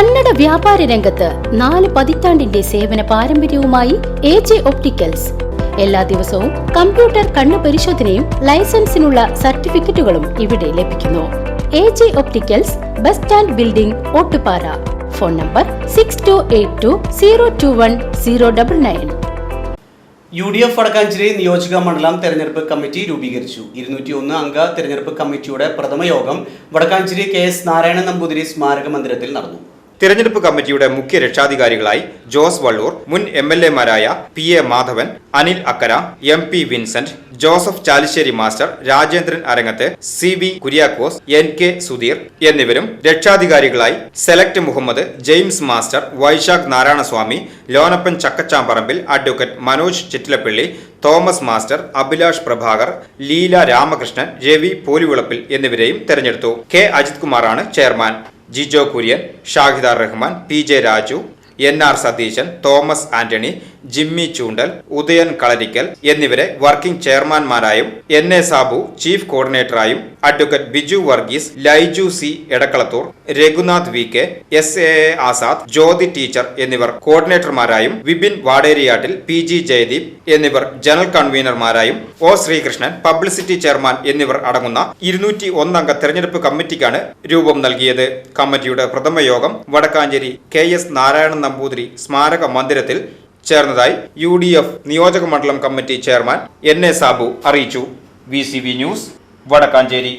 കന്നഡ വ്യാപാര രംഗത്ത് നാല് പതിറ്റാണ്ടിന്റെ സേവന പാരമ്പര്യവുമായി എ ജെ ഒപ്റ്റിക്കൽസ്. എല്ലാ ദിവസവും കമ്പ്യൂട്ടർ കണ്ണു പരിശോധനയും ലൈസൻസിനുള്ള സർട്ടിഫിക്കറ്റുകളും ഇവിടെ ലഭിക്കുന്നു. A J opticals bus stand building Ottupara. Phone number six two eight two zero two one zero double nine U D F Vadakkanchery നിയോജക മണ്ഡലം തെരഞ്ഞെടുപ്പ് കമ്മിറ്റി രൂപീകരിച്ചു. ഇരുന്നൂറ്റി ഒന്ന് അംഗ തെരഞ്ഞെടുപ്പ് കമ്മിറ്റിയുടെ പ്രഥമ യോഗം വടക്കാഞ്ചേരി കെ എസ് നാരായണ നമ്പൂതിരി സ്മാരക മന്ദിരത്തിൽ നടന്നു. തിരഞ്ഞെടുപ്പ് കമ്മിറ്റിയുടെ മുഖ്യ രക്ഷാധികാരികളായി ജോസ് വള്ളൂർ മുൻ M L എമാരായ P A Madhavan Anil Akkara M P Vincent Joseph Chalissery master Rajendran Arangath C V Kuriakose N K Sudheer എന്നിവരും രക്ഷാധികാരികളായി select Muhammad James master Vaishakh Narayanaswamy Lonappan Chakkachamparambil advocate Manoj Chittilappally Thomas master Abhilash Prabhakar Leela Ramakrishnan Ravi Polivilappil എന്നിവരെയും തെരഞ്ഞെടുത്തു. K. Ajith കുമാറാണ് chairman. Jijo Kurian Shahidar Rahman P J Raju N R Satheesan Thomas Antony Jimmy Choondal Udayan Kalarikkal എന്നിവരെ working ചെയർമാൻമാരായും N A Sabu chief കോർഡിനേറ്ററായും advocate Biju Varghese Laiju C Edakkalathur Raghunath V K S A Azad Jyothi teacher എന്നിവർ കോർഡിനേറ്റർമാരായും Vipin Vaderiyattil P G Jayadeep എന്നിവർ general കൺവീനർമാരായും O Sreekrishnan publicity chairman എന്നിവർ അടങ്ങുന്ന ഇരുന്നൂറ്റി ഒന്നംഗ തെരഞ്ഞെടുപ്പ് കമ്മിറ്റിക്കാണ് രൂപം നൽകിയത്. കമ്മിറ്റിയുടെ പ്രഥമ യോഗം വടക്കാഞ്ചേരി കെ എസ് നാരായണൻ നമ്പൂതിരി സ്മാരക മന്ദിരത്തിൽ ചേർന്നതായി യു ഡി എഫ് നിയോജക മണ്ഡലം committee chairman N A Sabu അറിയിച്ചു. V C V news Vadakkanchery